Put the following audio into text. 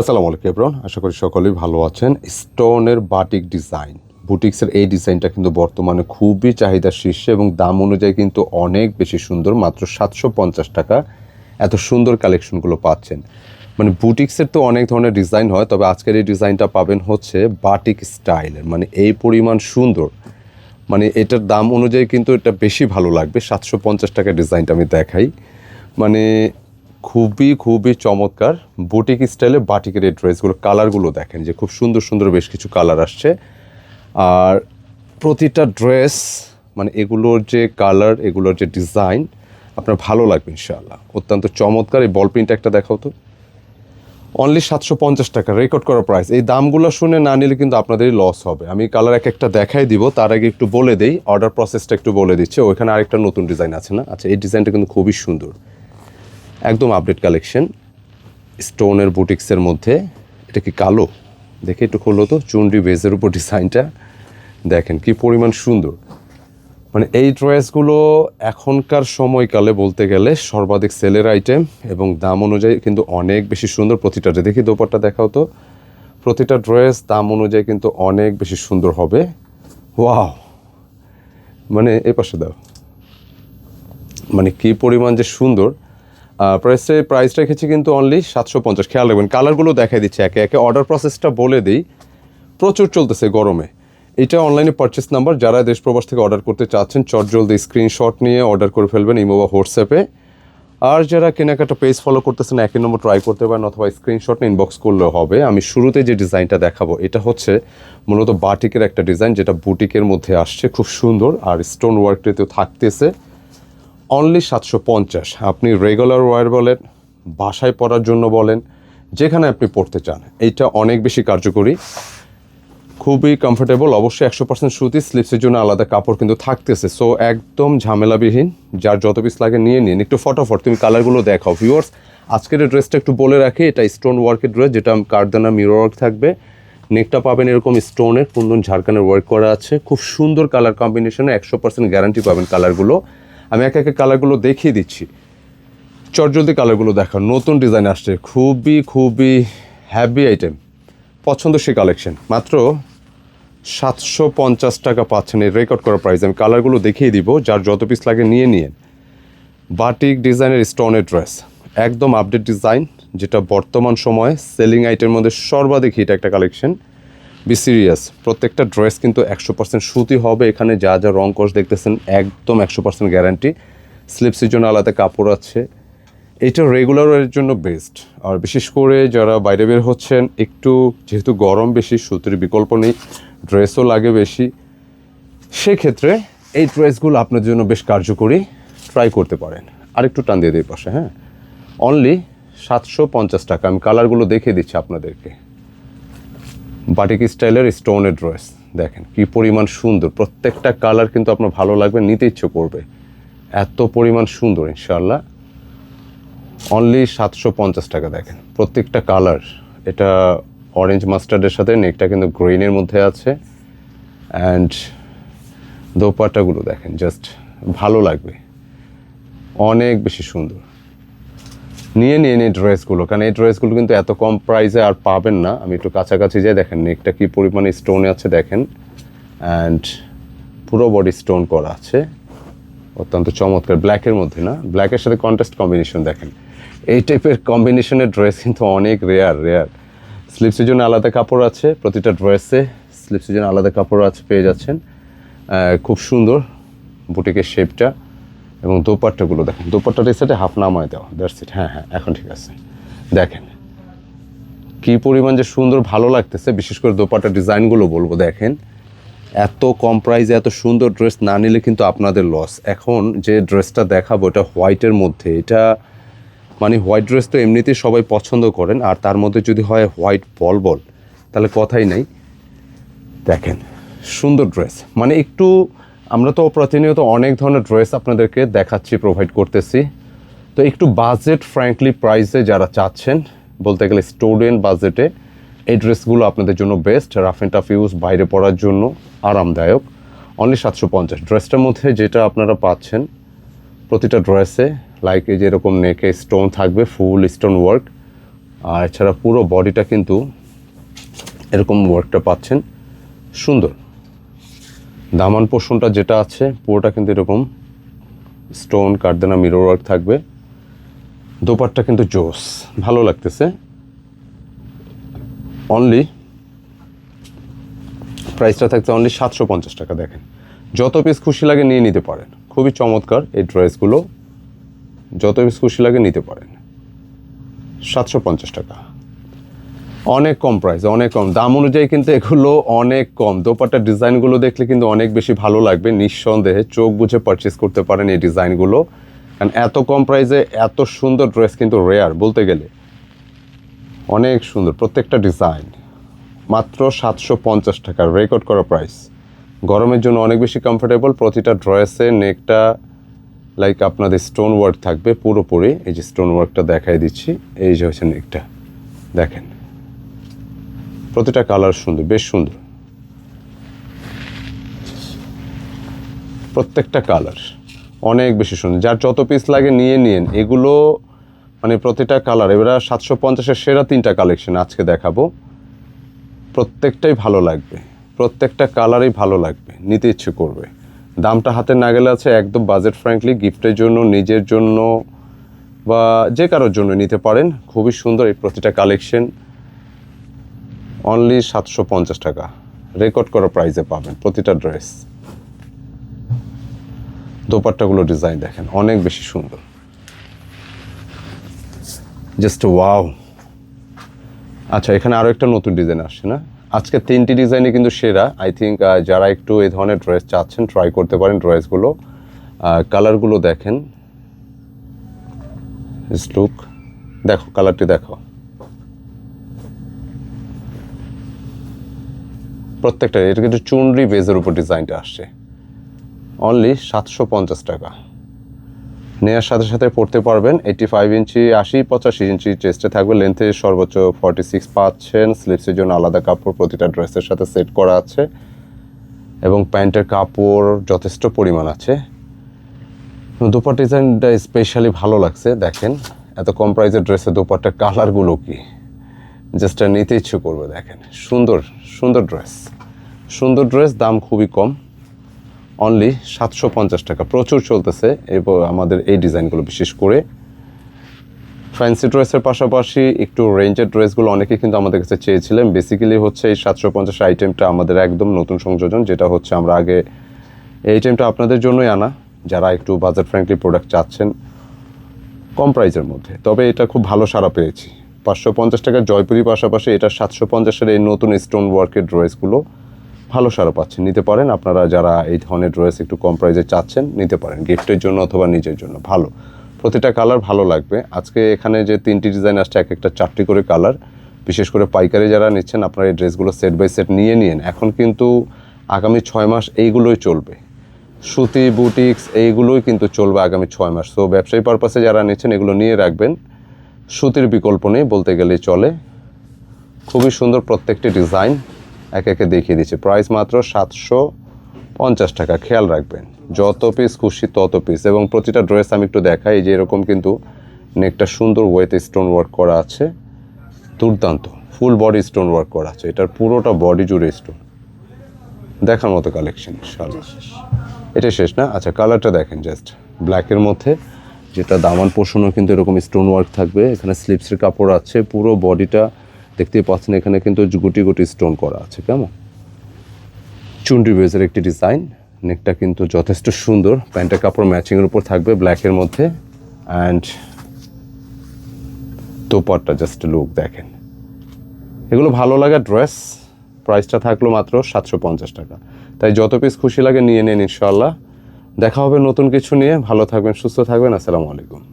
আসসালামু আলাইকুম এব্রন আশা করি সকলেই ভালো আছেন। স্টোনের বাটিক ডিজাইন। বুটিক্সের এই ডিজাইনটা কিন্তু বর্তমানে খুবই চাহিদার শীর্ষে এবং দাম অনুযায়ী কিন্তু অনেক বেশি সুন্দর, মাত্র সাতশো পঞ্চাশ টাকা। এত সুন্দর কালেকশনগুলো পাচ্ছেন। মানে বুটিক্সের তো অনেক ধরনের ডিজাইন হয়, তবে আজকের এই ডিজাইনটা পাবেন হচ্ছে বাটিক স্টাইলের। মানে এই পরিমাণ সুন্দর। মানে এটার দাম অনুযায়ী কিন্তু এটা বেশি ভালো লাগবে। সাতশো পঞ্চাশ টাকা ডিজাইনটা আমি দেখাই। মানে খুবই খুবই চমৎকার বুটিক স্টাইলে বাটিকের এই ড্রেসগুলো কালারগুলো দেখেন যে খুব সুন্দর সুন্দর বেশ কিছু কালার আসছে। আর প্রতিটা ড্রেস মানে এগুলোর যে কালার এগুলোর যে ডিজাইন আপনার ভালো লাগবে ইনশাআল্লাহ। অত্যন্ত চমৎকার, এই বল প্রিন্ট একটা দেখাও তো। অনলি সাতশো পঞ্চাশ টাকা রেকর্ড করা প্রাইস এই দামগুলো শুনে না নিলে কিন্তু আপনাদেরই লস হবে। আমি কালার এক একটা দেখাই দিব, তার আগে একটু বলে দেই অর্ডার প্রসেসটা একটু বলে দিচ্ছে। ওইখানে আরেকটা নতুন ডিজাইন আছে না? আচ্ছা এই ডিজাইনটা কিন্তু খুবই সুন্দর। একদম আপডেট কালেকশন স্টোনের বুটিক্সের মধ্যে। এটা কি কালো? দেখে একটু খুললো তো, চুনরি বেজের উপর ডিজাইনটা। দেখেন কি পরিমাণ সুন্দর। মানে এই ড্রেসগুলো এখনকার সময়কালে বলতে গেলে সর্বাধিক সেলের আইটেম এবং দাম অনুযায়ী কিন্তু অনেক বেশি সুন্দর প্রতিটা দেখি দোপারটা দেখাও তো। প্রতিটা ড্রেস দাম অনুযায়ী কিন্তু অনেক বেশি সুন্দর হবে। ওয়াও! মানে এই পাশে দাও। মানে কি পরিমাণ যে সুন্দর। প্রাইসটা প্রাইস রেখেছি কিন্তু অনলি সাতশো পঞ্চাশ। খেয়াল রাখবেন কালারগুলো দেখাই দিচ্ছে একে একে। অর্ডার প্রসেসটা বলে দিই, প্রচুর চলতেছে গরমে। এটা অনলাইনে পারচেস নাম্বার যারা দেশ প্রবাস থেকে অর্ডার করতে চাচ্ছেন, চট জলদি স্ক্রিনশট নিয়ে অর্ডার করে ফেলবেন ইমো বা হোয়াটসঅ্যাপে আর যারা কেনাকাটা পেজ ফলো করতেছেন একই নম্বর ট্রাই করতে পারেন অথবা স্ক্রিনশট ইনবক্স করলেও হবে। আমি শুরুতে যে ডিজাইনটা দেখাবো, এটা হচ্ছে মূলত বাটিকের একটা ডিজাইন যেটা বুটিকের মধ্যে আসছে, খুব সুন্দর। আর স্টোন ওয়ার্কটিতেও থাকতেছে। অনলি সাতশো পঞ্চাশ। আপনি রেগুলার ওয়ার বলেন, বাসায় পরার জন্য বলেন, যেখানে আপনি পড়তে চান। এইটা অনেক বেশি কার্যকরী। খুবই কমফোর্টেবল অবশ্যই একশো পার্সেন্ট সুতি স্লিপসের জন্য আলাদা কাপড় কিন্তু থাকতেছে। সো একদম ঝামেলাবিহীন। যার যত পিস লাগে নিয়ে নিন। একটু ফটাফট তুমি কালারগুলো দেখাও। ভিউয়ার্স আজকের ড্রেসটা একটু বলে রাখি। এটা স্টোন ওয়ার্কের ড্রেস যেটা কারদানা মিরর ওয়ার্ক থাকবে। নেকটা পাবেন এরকম স্টোনের কুন্দন ঝাড়খানের ওয়ার্ক করা আছে। খুব সুন্দর কালার কম্বিনেশনে একশো পার্সেন্ট গ্যারান্টি পাবেন কালারগুলো আমি এক একে কালারগুলো দেখিয়ে দিচ্ছি। চটজলদি কালারগুলো দেখো নতুন ডিজাইন আসছে। খুবই খুবই হ্যাভি আইটেম পছন্দসই কালেকশন মাত্র সাতশো পঞ্চাশ টাকা পাচ্ছেন। এই রেকর্ড করা প্রাইস আমি কালারগুলো দেখিয়ে দিব। যার যত পিস লাগে নিয়ে নিন বাটিক ডিজাইনের স্টোনের ড্রেস একদম আপডেট ডিজাইন যেটা বর্তমান সময়ে সেলিং আইটের মধ্যে সর্বাধিক হিট একটা কালেকশন বি সিরিয়াস প্রত্যেকটা ড্রেস কিন্তু একশো পার্সেন্ট সুতি হবে। এখানে যা যা রং কষ দেখতেছেন, একদম একশো পার্সেন্ট গ্যারান্টি স্লিপসের জন্য আলাদা কাপড় আছে। এটা রেগুলারের জন্য বেস্ট আর বিশেষ করে যারা বাইরে বের হচ্ছেন, একটু যেহেতু গরম বেশি, সুতির বিকল্প নেই ড্রেসও লাগে বেশি। সেক্ষেত্রে এই ড্রেসগুলো আপনার জন্য বেশ কার্যকরী। ট্রাই করতে পারেন। আরেকটু টান দিয়ে দিই পাশে হ্যাঁ? অনলি সাতশো পঞ্চাশ টাকা। আমি কালারগুলো দেখিয়ে দিচ্ছি আপনাদেরকে। বাটিক স্টাইলের স্টোনের ড্রেস। দেখেন, কি পরিমাণ সুন্দর। প্রত্যেকটা কালার কিন্তু আপনার ভালো লাগবে, নিতে ইচ্ছে করবে। এত পরিমাণ সুন্দর ইনশাল্লাহ অনলি সাতশো পঞ্চাশ টাকা, দেখেন। প্রত্যেকটা কালার, এটা অরেঞ্জ মাস্টার্ডের সাথে নেকটা কিন্তু গ্রিনের মধ্যে আছে। অ্যান্ড দোপাটাগুলো দেখেন জাস্ট ভালো লাগবে। অনেক বেশি সুন্দর। নিয়ে নিয়ে নিয়ে ড্রেসগুলো কারণ এই ড্রেসগুলো কিন্তু এত কম প্রাইসে আর পাবেন না। আমি একটু কাছাকাছি যাই দেখেন নেকটা কী পরিমাণে স্টোনে আছে দেখেন। অ্যান্ড পুরো বডি স্টোন করা আছে। অত্যন্ত চমৎকার। ব্ল্যাকের মধ্যে না? ব্ল্যাকের সাথে কন্ট্রাস্ট কম্বিনেশন দেখেন। এই টাইপের কম্বিনেশনের ড্রেস কিন্তু অনেক রেয়ার রেয়ার স্লিপসের জন্য আলাদা কাপড় আছে প্রতিটা ড্রেসে স্লিপসের জন্য আলাদা কাপড় আছে, পেয়ে যাচ্ছেন। খুব সুন্দর বুটিকের শেপটা এবং দোপাট্টাগুলো দেখেন। দোপাট্টার এই সাথে হাফ নামায় দেওয়া। দ্যাটস ইট হ্যাঁ হ্যাঁ এখন ঠিক আছে। দেখেন। কি পরিমাণ যে সুন্দর ভালো লাগতেছে, বিশেষ করে দোপাট্টার ডিজাইনগুলো বলব। দেখেন, এত কম প্রাইসে এত সুন্দর ড্রেস না নিলে কিন্তু আপনাদের লস এখন যে ড্রেসটা দেখাবো, এটা হোয়াইটের মধ্যে, এটা মানে হোয়াইট ড্রেস তো এমনিতেই সবাই পছন্দ করেন, আর তার মধ্যে যদি হয় হোয়াইট বল বল, তাহলে কথাই নেই। দেখেন, সুন্দর ড্রেস মানে একটু আমরা তো প্রতিনিয়ত অনেক ধরনের ড্রেস আপনাদেরকে দেখাচ্ছি প্রোভাইড করতেছি। তো একটু বাজেট ফ্র্যাঙ্কলি প্রাইসে যারা চাচ্ছেন, বলতে গেলে স্টুডেন্ট বাজেটে এই ড্রেসগুলো আপনাদের জন্য best rough and tough use বাইরে পড়ার জন্য আরামদায়ক। অনলি সাতশো পঞ্চাশ। ড্রেসটার মধ্যে যেটা আপনারা পাচ্ছেন, প্রতিটা ড্রেসে লাইক এই যেরকম নেকে স্টোন থাকবে ফুল স্টোন ওয়ার্ক আর এছাড়া পুরো বডিটা কিন্তু এরকম ওয়ার্কটা পাচ্ছেন। সুন্দর। দামান পোর্শনটা যেটা আছে, পুরোটা কিন্তু এরকম স্টোন কার্দেনা মিরর ওয়ার্ক থাকবে। দোপারটা কিন্তু জোস, ভালো লাগতেছে। অনলি প্রাইসটা থাকছে অনলি সাতশো পঞ্চাশ টাকা, দেখেন। যত পিস খুশি লাগে নিয়ে নিতে পারেন। খুবই চমৎকার এই ড্রেসগুলো যত পিস খুশি লাগে নিতে পারেন। সাতশো পঞ্চাশ টাকা। অনেক কম প্রাইস অনেক কম। দাম অনুযায়ী কিন্তু এগুলো অনেক কম। দোপাট্টার ডিজাইনগুলো দেখলে কিন্তু অনেক বেশি ভালো লাগবে। নিঃসন্দেহে চোখ বুঝে পারচেস করতে পারেন এই ডিজাইনগুলো। কারণ এত কম প্রাইসে এত সুন্দর ড্রেস কিন্তু রেয়ার বলতে গেলে। অনেক সুন্দর, প্রত্যেকটা ডিজাইন মাত্র সাতশো পঞ্চাশ টাকা রেকর্ড করা প্রাইস গরমের জন্য অনেক বেশি কমফোর্টেবল প্রতিটা ড্রেসে নেকটা লাইক আপনাদের স্টোন ওয়ার্ক থাকবে, পুরোপুরি। এই যে স্টোন ওয়ার্কটা দেখাই দিচ্ছি, এই যে হচ্ছে নেকটা দেখেন। প্রতিটা কালার সুন্দর, বেশ সুন্দর। প্রত্যেকটা কালার অনেক বেশি সুন্দর। যার যত পিস লাগে নিয়ে নিন এগুলো মানে প্রতিটা কালার। এবার সাতশো পঞ্চাশের সেরা তিনটা কালেকশন আজকে দেখাবো। প্রত্যেকটাই ভালো লাগবে। প্রত্যেকটা কালারই ভালো লাগবে। নিতে ইচ্ছে করবে। দামটা হাতে না গেলে আছে একদম বাজেট ফ্র্যাঙ্কলি গিফটের জন্য, নিজের জন্য বা যে কারোর জন্য নিতে পারেন। খুবই সুন্দর এই প্রতিটা কালেকশন অনলি সাতশো পঞ্চাশ টাকা। রেকর্ড করা প্রাইসে পাবেন প্রতিটা ড্রেস দোপাট্টাগুলো ডিজাইন দেখেন, অনেক বেশি সুন্দর। জাস্ট ওয়াও আচ্ছা এখানে আরও একটা নতুন ডিজাইন আসছে, না? আজকে তিনটি ডিজাইনে কিন্তু সেরা। আই থিঙ্ক যারা একটু এই ধরনের ড্রেস চাচ্ছেন ট্রাই করতে পারেন ড্রেসগুলো কালারগুলো দেখেন। লুক দেখো কালারটি দেখো। প্রত্যেকটা, এটা কিন্তু চুনরি বেজের উপর ডিজাইনটা আসছে। অনলি সাতশো পঞ্চাশ টাকা। নেওয়ার সাথে সাথে পড়তে পারবেন এইটি ফাইভ ইঞ্চি, আশি, পঁচাশি ইঞ্চি চেস্টে থাকবে। লেন্থে সর্বোচ্চ ফর্টি সিক্স পাচ্ছেন। স্লিপসের জন্য আলাদা কাপড়, প্রতিটা ড্রেসের সাথে সেট করা আছে। এবং প্যান্টের কাপড় যথেষ্ট পরিমাণ আছে। দুপার ডিজাইনটা স্পেশালি ভালো লাগছে, দেখেন। এত কম প্রাইসের ড্রেসের দুপারটার কালারগুলো কি? জাস্ট নিতে ইচ্ছে করবে, দেখেন। সুন্দর সুন্দর ড্রেস সুন্দর ড্রেস দাম খুবই কম। অনলি সাতশো পঞ্চাশ টাকা। প্রচুর চলতেছে এবং আমাদের এই ডিজাইনগুলো বিশেষ করে। ফ্যান্সি ড্রেসের পাশাপাশি একটু রেঞ্জের ড্রেসগুলো অনেকে কিন্তু আমাদের কাছে চেয়েছিলেন। বেসিক্যালি হচ্ছে এই সাতশো পঞ্চাশ আইটেমটা আমাদের একদম নতুন সংযোজন, যেটা হচ্ছে আমরা আগে এই আইটেমটা আপনাদের জন্যই আনা। যারা একটু বাজার ফ্র্যাঙ্কলি প্রোডাক্ট চাচ্ছেন, কম প্রাইসের মধ্যে। তবে এটা খুব ভালো সারা পেয়েছি। পাঁচশো পঞ্চাশ টাকার জয়পুরি পাশাপাশি এটা সাতশো পঞ্চাশের এই নতুন স্টোন ওয়ার্কের ড্রেসগুলো ভালো সারা পাচ্ছেন। নিতে পারেন, আপনারা যারা এই ধরনের ড্রেস একটু কম প্রাইসে চাচ্ছেন, নিতে পারেন। গিফটের জন্য অথবা নিজের জন্য, ভালো। প্রতিটা কালার ভালো লাগবে। আজকে এখানে যে তিনটি ডিজাইন আসছে, এক একটা চারটি করে কালার বিশেষ করে পাইকারি যারা নিচ্ছেন, আপনারা এই ড্রেসগুলো সেট বাই সেট নিয়ে নিন এখন কিন্তু আগামী ছয় মাস এইগুলোই চলবে। সুতি বুটিক্স এইগুলোই কিন্তু চলবে আগামী ছয় মাস। তো ব্যবসায়ী পারপাসে যারা নিচ্ছেন, এগুলো নিয়ে রাখবেন। সুতির বিকল্প নেই বলতে গেলে চলে। খুবই সুন্দর প্রত্যেকটি ডিজাইন একে একে দেখিয়ে দিচ্ছে। প্রাইস মাত্র সাতশো পঞ্চাশ টাকা। খেয়াল রাখবেন যত পিস খুশি তত পিস এবং প্রতিটা ড্রেস আমি একটু দেখাই যে এরকম কিন্তু নেকটা সুন্দর ওয়েতে স্টোন ওয়ার্ক করা আছে। দুর্দান্ত ফুল বডি স্টোন ওয়ার্ক করা আছে। এটার পুরোটা বডি জুড়ে স্টোন দেখার মতো কালেকশন ইনশাল্লাহ এটা শেষ। না? আচ্ছা কালারটা দেখেন জাস্ট ব্ল্যাকের মধ্যে। যেটা দামান পোষণও কিন্তু এরকম স্টোন ওয়ার্ক থাকবে। এখানে স্লিপসের কাপড় আছে, পুরো বডিটা দেখতেই পাচ্ছেন, এখানে কিন্তু গুটি গুটি স্টোন করা আছে, কেমন? চুন্ডি বেজের একটি ডিজাইন নেকটা কিন্তু যথেষ্ট সুন্দর। প্যান্টের কাপড় ম্যাচিংয়ের উপর থাকবে ব্ল্যাকের মধ্যে। অ্যান্ড দোপারটা জাস্ট লুক দেখেন। এগুলো ভালো লাগা ড্রেস প্রাইসটা থাকল মাত্র সাতশো পঞ্চাশ টাকা। তাই যত পিস খুশি লাগে, নিয়ে নিন ইনশাল্লাহ দেখা হবে নতুন কিছু নিয়ে। ভালো থাকবেন সুস্থ থাকবেন। আসসালামু আলাইকুম।